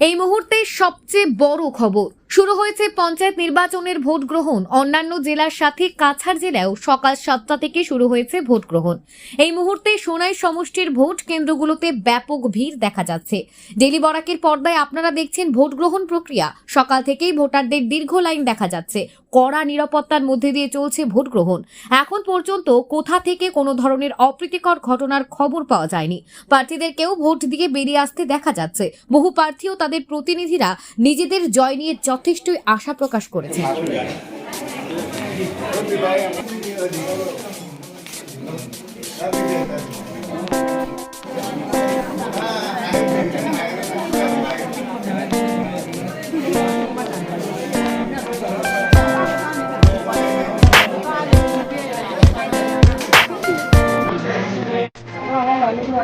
এই মুহূর্তে সবচেয়ে বড় খবর। শুরু হয়েছে পঞ্চায়েত নির্বাচনের ভোট গ্রহণ। অন্যান্য জেলার সাথে কাছাড় জেলায়ও সকাল সাতটা থেকে শুরু হয়েছে ভোট গ্রহণ। এই মুহূর্তে সোনাই সমষ্টির ভোট কেন্দ্রগুলোতে ব্যাপক ভিড় দেখা যাচ্ছে। ডেলি বরাকের পর্দায় আপনারা দেখছেন ভোট গ্রহণ প্রক্রিয়া। সকাল থেকেই ভোটারদের দীর্ঘ লাইন দেখা যাচ্ছে। কড়া নিরাপত্তার মধ্যে দিয়ে চলছে ভোট গ্রহণ। এখন পর্যন্ত কোথা থেকে কোনো ধরনের অপ্রীতিকর ঘটনার খবর পাওয়া যায়নি। প্রার্থীদেরকেও ভোট দিয়ে বেরিয়ে আসতে দেখা যাচ্ছে। বহু প্রার্থী ও তাদের প্রতিনিধিরা নিজেদের জয় নিয়ে যথেষ্টই আশা প্রকাশ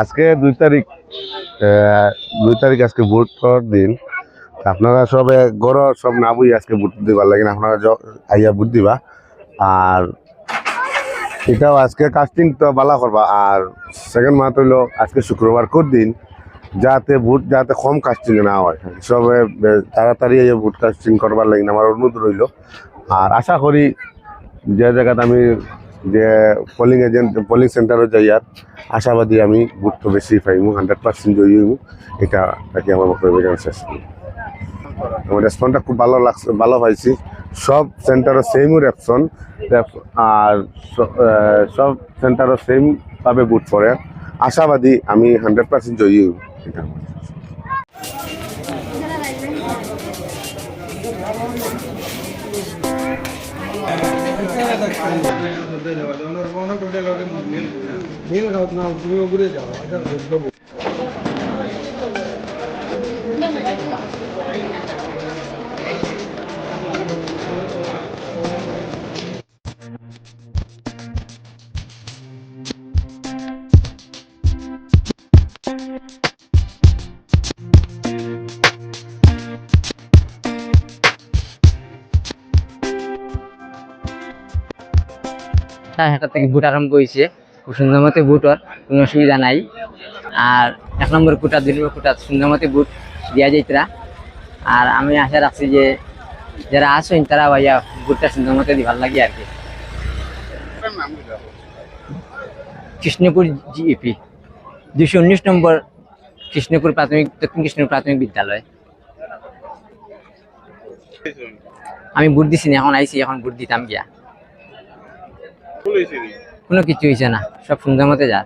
আজকে দুই তারিখ দুই তারিখ আজকে ভোট করার দিন। আপনারা সবে গড় সব না বই আজকে ভোট দিবার লাগে আপনারা আইয়া ভোট দিবা। আর এটাও আজকে কাস্টিং তো বালা করবা। আর সেকেন্ড মাত হইল আজকে শুক্রবার কোর দিন? যাতে ভোট, যাতে কম কাস্টিং না হয়। সবে তাড়াতাড়ি এই ভোট কাস্টিং করবার লাগে আমার অনুরোধ রইল। আর আশা করি যে জায়গাতে আমি যে পোলিং এজেন্ট পোলিং সেন্টারে যাই আর আশাবাদী আমি ভোটটা বেশি পাইমু হান্ড্রেড পার্সেন্ট জয়ী এটা নাকি আমার বক্তব্য এখানে শেষ করি। আমার রেসপন্সটা খুব ভালো লাগছে, ভালো পাইছি। সব সেন্টারও সেম রেপশন আর সব সেন্টারও সেম ভাবে ভোট করে আশাবাদী আমি হান্ড্রেড পার্সেন্ট জয়ী হইব এটা আমার। নীল গাঁত না তুমিও ঘুরে যাও সাড়ে সাতটা থেকে ভোট আরম্ভ হয়েছে। খুব সুন্দর মতো ভোট হওয়ার কোনো অসুবিধা নাই। আর এক নম্বর কোটা দুই নম্বর কোটা সুন্দর মতো ভোট দেওয়া যাইতরা। আর আমি আশা রাখছি যে যারা আসেন তারা ভাইয়া ভোটটা সুন্দর মতো ভালো লাগে আর কি। কৃষ্ণপুর জিএপি দুশো উনিশ নম্বর কৃষ্ণপুর প্রাথমিক দক্ষিণ কৃষ্ণপুর প্রাথমিক বিদ্যালয়। আমি বুট দিছি না এখন আইছি এখন বুট দিতাম গিয়া। কোনো কিছু হয়েছে না, সব সুন্দর মতো যা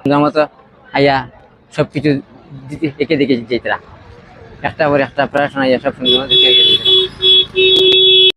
সুন্দর মতো আইয়া সব কিছু একে দেখে যেতরা একটা পর একটা প্রশ্ন আইয়া সব সুন্দর মতো।